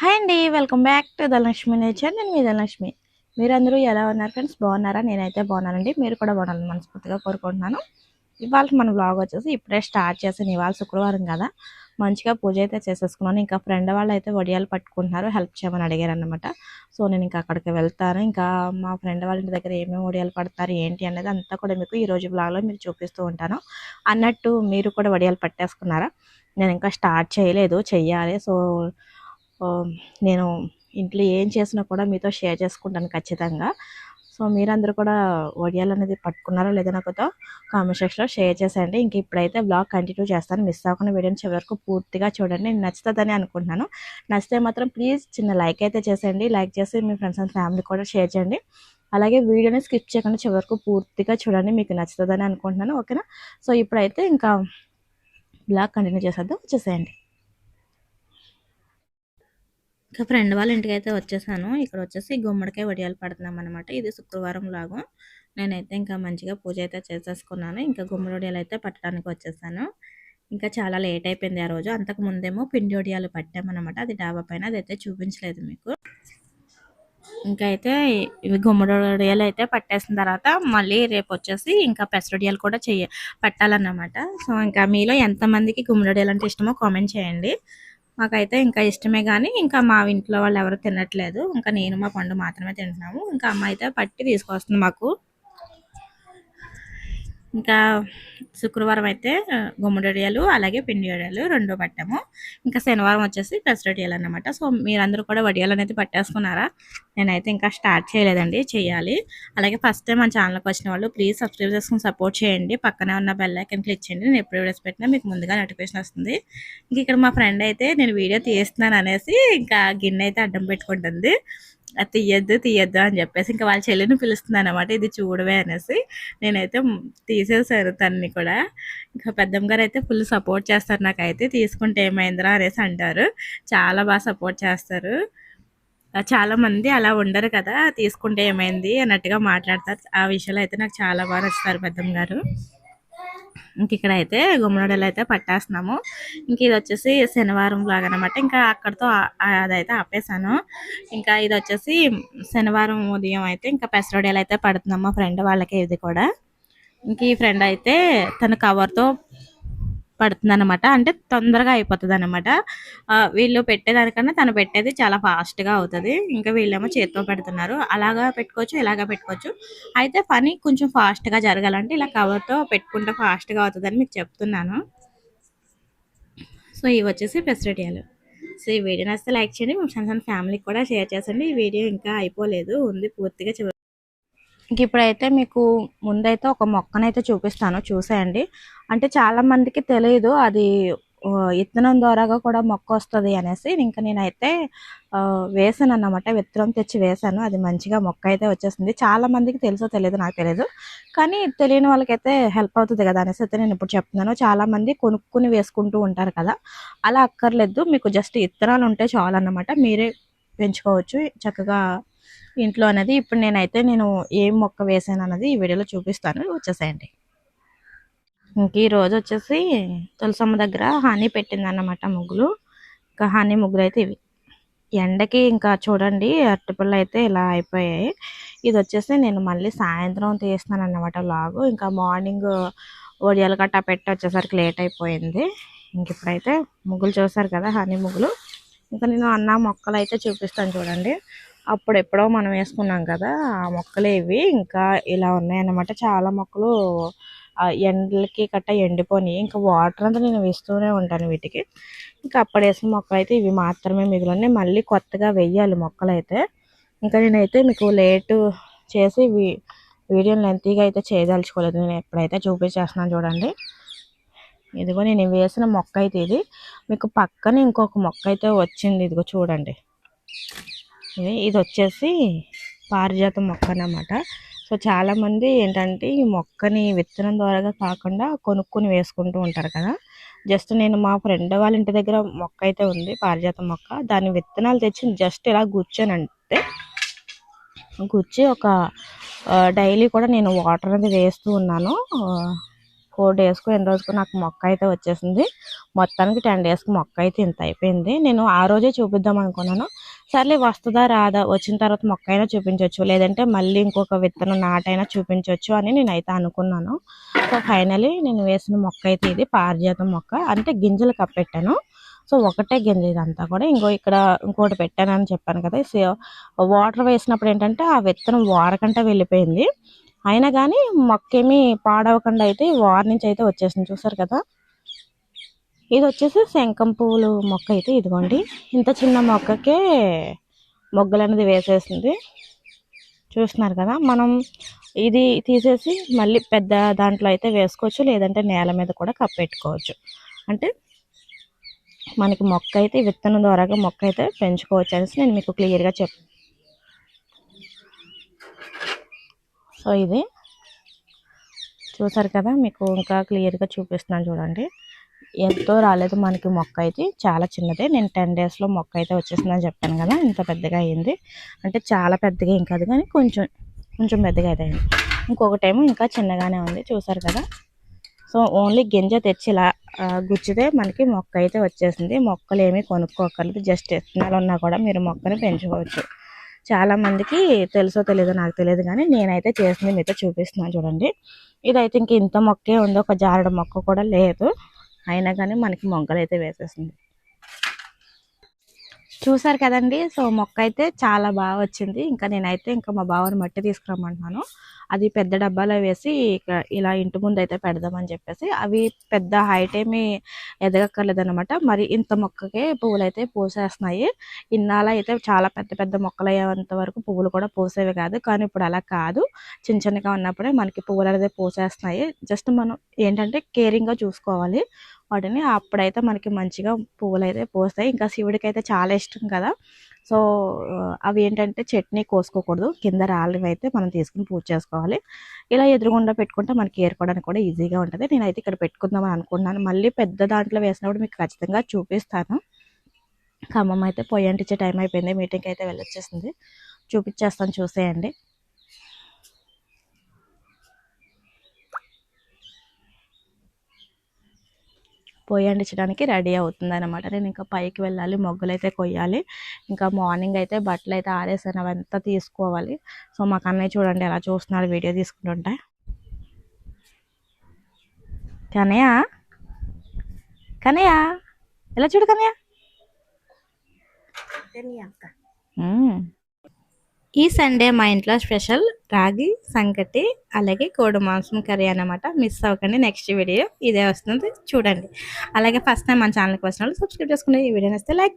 Hi అండి welcome back to Dhanalakshmi nature నేను మీ ధనలక్ష్మి మీరందరూ ఎలా ఉన్నారు ఫ్రెండ్స్ బాగున్నారా? నేనైతే బాగున్నానండి. మీరు కూడా బాగున్నాను మనస్ఫూర్తిగా కోరుకుంటున్నాను. ఇవాళ మన బ్లాగ్ వచ్చేసి ఇప్పుడే స్టార్ట్ చేసాను ఇవాళ శుక్రవారం కదా. మంచిగా పూజ అయితే చేసేసుకున్నాను. ఇంకా ఫ్రెండ్ వాళ్ళు అయితే వడియాలు పట్టుకుంటున్నారు. హెల్ప్ చేయమని అడిగారు అనమాట సో నేను ఇంకా అక్కడికి వెళ్తాను. ఇంకా మా ఫ్రెండ్ వాళ్ళ ఇంటి దగ్గర ఏమేమి వడియాలు పడతారు ఏంటి అనేది అంతా కూడా మీకు ఈరోజు బ్లాగ్లో మీరు చూపిస్తూ ఉంటాను. అన్నట్టు మీరు కూడా వడియాలు పట్టేసుకున్నారా? నేను ఇంకా స్టార్ట్ చేయలేదు. చెయ్యాలి. సో నేను ఇంట్లో ఏం చేసినా కూడా మీతో షేర్ చేసుకుంటాను ఖచ్చితంగా. సో మీరందరూ కూడా వడియాలు అనేది పట్టుకున్నారో లేదో నాకుతో కామెంట్ సెక్షన్లో షేర్ చేసేయండి. ఇంక ఇప్పుడైతే బ్లాగ్ కంటిన్యూ చేస్తాను. మిస్ అవ్వకుండా వీడియోని చివరకు పూర్తిగా చూడండి. నేను నచ్చుతుందని అనుకుంటున్నాను. నచ్చితే మాత్రం ప్లీజ్ చిన్న లైక్ అయితే చేసేయండి. లైక్ చేసి మీ ఫ్రెండ్స్ అండ్ ఫ్యామిలీ కూడా షేర్ చేయండి. అలాగే వీడియోని స్కిప్ చేయకుండా చివరకు పూర్తిగా చూడండి. మీకు నచ్చుతుందని అనుకుంటున్నాను. ఓకేనా? సో ఇప్పుడైతే ఇంకా బ్లాగ్ కంటిన్యూ చేసేద్దాం. వచ్చేసేయండి. సో ఫ్రెండ్ వాళ్ళ ఇంటికి అయితే వచ్చేసాను. ఇక్కడ వచ్చేసి గుమ్మడికాయ వడియాలు పడుతున్నాం అనమాట ఇది శుక్రవారం లాగా. నేనైతే ఇంకా మంచిగా పూజ అయితే చేసేసుకున్నాను. ఇంకా గుమ్మడి వడియాలు అయితే పట్టడానికి వచ్చేసాను. ఇంకా చాలా లేట్ అయిపోయింది ఆ రోజు. అంతకు ముందేమో పిండి వడియాలు పట్టామన్నమాట అది డాబా పైన. అదైతే చూపించలేదు మీకు. ఇంకా అయితే ఇవి గుమ్మడొడియాలు అయితే పట్టేసిన తర్వాత మళ్ళీ రేపు వచ్చేసి ఇంకా పెసరొడియాలు కూడా చెయ్య పట్టాలన్నమాట. సో ఇంకా మీలో ఎంతమందికి గుమ్మడొడియాలు అంటే ఇష్టమో కామెంట్ చేయండి. మాకైతే ఇంకా ఇష్టమే కానీ ఇంకా మా ఇంట్లో వాళ్ళు ఎవరు తినట్లేదు. ఇంకా నేను మా పండు మాత్రమే తింటున్నాము. ఇంకా అమ్మ అయితే పట్టి తీసుకొస్తుంది మాకు. ఇంకా శుక్రవారం అయితే గుమ్మడియాలు అలాగే పిండి వడియాలు రెండో పట్టాము. ఇంకా శనివారం వచ్చేసి పెసరడియాలు అన్నమాట. సో మీరందరూ కూడా వడియాలు అనేది పట్టేసుకున్నారా? నేనైతే ఇంకా స్టార్ట్ చేయలేదండి చేయాలి. అలాగే ఫస్ట్ టైం మన ఛానల్కి వచ్చిన వాళ్ళు ప్లీజ్ సబ్స్క్రైబ్ చేసుకుని సపోర్ట్ చేయండి. పక్కనే ఉన్న బెల్ ఐకన్ క్లిక్ చేయండి నేను ఎప్పుడు వీడియోస్ పెట్టినా మీకు ముందుగా నోటిఫికేషన్ వస్తుంది. ఇంక ఇక్కడ మా ఫ్రెండ్ అయితే నేను వీడియో తీస్తున్నాను అనేసి ఇంకా గిన్నె అయితే అడ్డం పెట్టుకుంటుంది. అది తీయద్దు తీయద్దు అని చెప్పేసి ఇంకా వాళ్ళ చెల్లిని పిలుస్తుంది అనమాట ఇది చూడవే అనేసి నేనైతే తీసేసాను తన్ని కూడా. ఇంకా పెద్దమ్మ గారు అయితే ఫుల్ సపోర్ట్ చేస్తారు నాకైతే. తీసుకుంటే ఏమైందిరా అనేసి అంటారు. చాలా బాగా సపోర్ట్ చేస్తారు. చాలామంది అలా ఉండరు కదా తీసుకుంటే ఏమైంది అన్నట్టుగా మాట్లాడతారు. ఆ విషయాలు అయితే నాకు చాలా బాగా నచ్చుతారు పెద్దమ్మ గారు. ఇంక ఇక్కడ అయితే గుమ్మడిలు అయితే పట్టేస్తున్నాము. ఇంక ఇది వచ్చేసి శనివారం లాగా అనమాట ఇంకా అక్కడతో అదైతే ఆపేసాను ఇంకా ఇది వచ్చేసి శనివారం ఉదయం అయితే ఇంకా పెసరడేలు అయితే పడుతున్నాము మా ఫ్రెండ్ వాళ్ళకి ఇది కూడా. ఇంక ఈ ఫ్రెండ్ అయితే తన కవర్తో పడుతుంది అనమాట అంటే తొందరగా అయిపోతుంది అనమాట వీళ్ళు పెట్టేదానికన్నా తను పెట్టేది చాలా ఫాస్ట్గా అవుతుంది. ఇంకా వీళ్ళేమో చేతితో పెడుతున్నారు. అలాగా పెట్టుకోవచ్చు ఇలాగా పెట్టుకోవచ్చు. అయితే పని కొంచెం ఫాస్ట్గా జరగాలంటే ఇలా కవర్తో పెట్టుకుంటే ఫాస్ట్గా అవుతుందని మీకు చెప్తున్నాను. సో ఇవి వచ్చేసి ఫెసిలిటీలు. సో ఈ వీడియో నచ్చితే లైక్ చేయండి. మీ ఫ్రెండ్స్ అండ్ ఫ్యామిలీకి కూడా షేర్ చేసండి. ఈ వీడియో ఇంకా అయిపోలేదు. ఉంది పూర్తిగా ఇంక ఇప్పుడైతే మీకు ముందైతే ఒక మొక్కనైతే చూపిస్తాను చూసేయండి. అంటే చాలామందికి తెలియదు అది విత్తనం ద్వారాగా కూడా మొక్క వస్తుంది అనేసి. ఇంకా నేనైతే వేసాను అన్నమాట విత్తనం తెచ్చి వేసాను. అది మంచిగా మొక్క అయితే వచ్చేసింది. చాలా మందికి తెలుసో తెలియదు నాకు తెలియదు కానీ తెలియని వాళ్ళకైతే హెల్ప్ అవుతుంది కదా అనేసి అయితే నేను ఇప్పుడు చెప్తున్నాను. చాలా మంది కొనుక్కుని వేసుకుంటూ ఉంటారు కదా. అలా అక్కర్లేదు. మీకు జస్ట్ విత్తనాలు ఉంటే చాలు అన్నమాట మీరే పెంచుకోవచ్చు. చక్కగా ఇంట్లో అనేది ఇప్పుడు నేనైతే నేను ఏం మొక్క వేసాను అన్నది ఈ వీడియోలో చూపిస్తాను. వచ్చేసేయండి. ఇంక ఈరోజు వచ్చేసి తులసమ్మ దగ్గర హనీ పెట్టింది అన్నమాట ముగ్గులు. ఇంకా హనీ ముగ్గులు అయితే ఇవి. ఎండకి ఇంకా చూడండి అరటిపళ్ళు అయితే ఇలా అయిపోయాయి. ఇది వచ్చేసి నేను మళ్ళీ సాయంత్రం తీస్తున్నాను అన్నమాట లాగు ఇంకా మార్నింగ్ ఒడియాలు గట్టా పెట్టి వచ్చేసరికి లేట్ అయిపోయింది. ఇంక ఇప్పుడైతే ముగ్గులు చూసారు కదా హనీ ముగ్గులు. ఇంకా నేను అన్న మొక్కలు అయితే చూపిస్తాను చూడండి. అప్పుడు ఎప్పుడో మనం వేసుకున్నాం కదా ఆ మొక్కలే ఇవి ఇంకా ఇలా ఉన్నాయన్నమాట. చాలా మొక్కలు ఎండలకి కట్ట ఎండిపోయి ఇంకా వాటర్ అంతా నేను వేస్తూనే ఉంటాను వీటికి. ఇంకా అప్పుడు వేసిన మొక్కలు అయితే ఇవి మాత్రమే మిగిలిన మళ్ళీ కొత్తగా వెయ్యాలి మొక్కలు అయితే. ఇంకా నేనైతే మీకు లేటు చేసి వీ వీడియోని లెంతీగా అయితే చేయదలుచుకోలేదు. నేను ఎప్పుడైతే చూపించేస్తున్నాను చూడండి. ఇదిగో నేను వేసిన మొక్క అయితే ఇది. మీకు పక్కన ఇంకొక మొక్క అయితే వచ్చింది. ఇదిగో చూడండి. ఇది వచ్చేసి పారిజాత మొక్క అన్నమాట సో చాలామంది ఏంటంటే ఈ మొక్కని విత్తనం ద్వారా కాకుండా కొనుక్కొని వేసుకుంటూ ఉంటారు కదా. జస్ట్ నేను మా ఫ్రెండ్ వాళ్ళ ఇంటి దగ్గర మొక్క అయితే ఉంది పారిజాత మొక్క. దాని విత్తనాలు తెచ్చి జస్ట్ ఇలా కూర్చొనంటే కూర్చి ఒక డైలీ కూడా నేను వాటర్ అనేది వేస్తూ ఉన్నాను. ఫోర్ డేస్కు ఎన్ని రోజుకు నాకు మొక్క అయితే వచ్చేసింది. మొత్తానికి టెన్ డేస్కి మొక్క అయితే ఇంత అయిపోయింది. నేను ఆ రోజే చూపిద్దాం అనుకున్నాను. సర్లే వస్తుందా రాదా? వచ్చిన తర్వాత మొక్క అయినా చూపించవచ్చు లేదంటే మళ్ళీ ఇంకొక విత్తనం నాటైనా చూపించవచ్చు అని నేనైతే అనుకున్నాను. సో ఫైనలీ నేను వేసిన మొక్క అయితే ఇది పారిజాతం మొక్క. అంటే గింజలు కప్పెట్టాను. సో ఒకటే గింజ ఇదంతా కూడా. ఇంకో ఇక్కడ ఇంకోటి పెట్టానని చెప్పాను కదా. వాటర్ వేసినప్పుడు ఏంటంటే ఆ విత్తనం వారకంటే వెళ్ళిపోయింది. అయినా కానీ మొక్క ఏమీ పాడవకుండా అయితే వార్ నుంచి అయితే వచ్చేసింది. చూసారు కదా? ఇది వచ్చేసి శంఖం పువ్వులు మొక్క అయితే ఇదిగోండి. ఇంత చిన్న మొక్కకే మొగ్గలు అనేది వేసేసింది. చూస్తున్నారు కదా మనం ఇది తీసేసి మళ్ళీ పెద్ద దాంట్లో అయితే వేసుకోవచ్చు లేదంటే నేల మీద కూడా కప్పెట్టుకోవచ్చు. అంటే మనకి మొక్క అయితే విత్తనం ద్వారాగా మొక్క అయితే పెంచుకోవచ్చు అనేసి నేను మీకు క్లియర్గా చెప్ సో ఇది. చూసారు కదా మీకు ఇంకా క్లియర్గా చూపిస్తున్నాను చూడండి. ఎంతో రాలేదు మనకి మొక్క అయితే. చాలా చిన్నదే. నేను టెన్ డేస్లో మొక్క అయితే వచ్చేసిందని చెప్పాను కదా ఇంత పెద్దగా అయింది. అంటే చాలా పెద్దగా ఏం కాదు కానీ కొంచెం కొంచెం పెద్దగా అయితే అయింది. ఇంకొకటేమో ఇంకా చిన్నగానే ఉంది చూసారు కదా. సో ఓన్లీ గింజ తెచ్చి ఇలా గుచ్చితే మనకి మొక్క అయితే వచ్చేసింది. మొక్కలు ఏమీ కొనుక్కోకర్లేదు. జస్ట్ ఇత్తనాలు ఉన్నా కూడా మీరు మొక్కని పెంచుకోవచ్చు. చాలా మందికి తెలుసో తెలియదో నాకు తెలియదు కానీ నేనైతే చేసింది మీతో చూపిస్తున్నాను చూడండి. ఇదైతే ఇంక ఇంత మొక్కే ఉంది ఒక జారుడు మొక్క కూడా లేదు. అయినా కానీ మనకి మొగ్గలు అయితే వేసేసింది చూసారు కదండి? సో మొక్క అయితే చాలా బాగా వచ్చింది. ఇంకా నేనైతే ఇంకా మా బావని మట్టి తీసుకురమ్మంటున్నాను. అది పెద్ద డబ్బాలో వేసి ఇలా ఇంటి ముందు అయితే పెడదామని చెప్పేసి అవి పెద్ద హైట్ ఏమి ఎదగక్కర్లేదు అనమాట మరి ఇంత మొక్కకే పువ్వులు అయితే పూసేస్తున్నాయి. ఇన్నాళ్ళ అయితే చాలా పెద్ద పెద్ద మొక్కలు అయ్యేంత వరకు పువ్వులు కూడా పూసేవి కాదు. కానీ ఇప్పుడు అలా కాదు. చిన్న చిన్నగా ఉన్నప్పుడే మనకి పువ్వులు అనేది పూసేస్తున్నాయి. జస్ట్ మనం ఏంటంటే కేరింగ్గా చూసుకోవాలి. వాటిని అప్పుడైతే మనకి మంచిగా పువ్వులు అయితే పోస్తాయి. ఇంకా శివుడికి అయితే చాలా ఇష్టం కదా. సో అవి ఏంటంటే చట్నీ కోసుకోకూడదు. కింద రాళ్ళవి అయితే మనం తీసుకుని పూజ చేసుకోవాలి. ఇలా ఎదురుగుండా పెట్టుకుంటే మనకి ఏరుకోవడానికి కూడా ఈజీగా ఉంటుంది. నేనైతే ఇక్కడ పెట్టుకుందామని అనుకున్నాను మళ్ళీ పెద్ద దాంట్లో వేసినప్పుడు మీకు ఖచ్చితంగా చూపిస్తాను. ఖమ్మం అయితే పొయ్యి అంటించే టైం అయిపోయింది. మీటింగ్కి అయితే వెళ్ళొచ్చేసింది. చూపించేస్తాను చూసేయండి. పొయ్యి అంటించడానికి రెడీ అవుతుంది అనమాట నేను ఇంకా పైకి వెళ్ళాలి మొగ్గులు అయితే కొయ్యాలి. ఇంకా మార్నింగ్ అయితే బట్టలు అయితే ఆరేసాను అవంతా తీసుకోవాలి. సో మా కన్నయ్య చూడండి ఎలా చూస్తున్నారు వీడియో తీసుకుంటుంటే. కనయ్య కనయ్య ఎలా చూడు కనయ్య ఈ సండే మా ఇంట్లో స్పెషల్ రాగి సంకటి అలాగే కోడి మాంసం కర్రీ అనమాట మిస్ అవ్వకండి నెక్స్ట్ వీడియో ఇదే వస్తుంది. చూడండి. అలాగే ఫస్ట్ టైం మన ఛానల్కి వచ్చిన వాళ్ళు సబ్స్క్రైబ్ చేసుకుని ఈ వీడియో వస్తే లైక్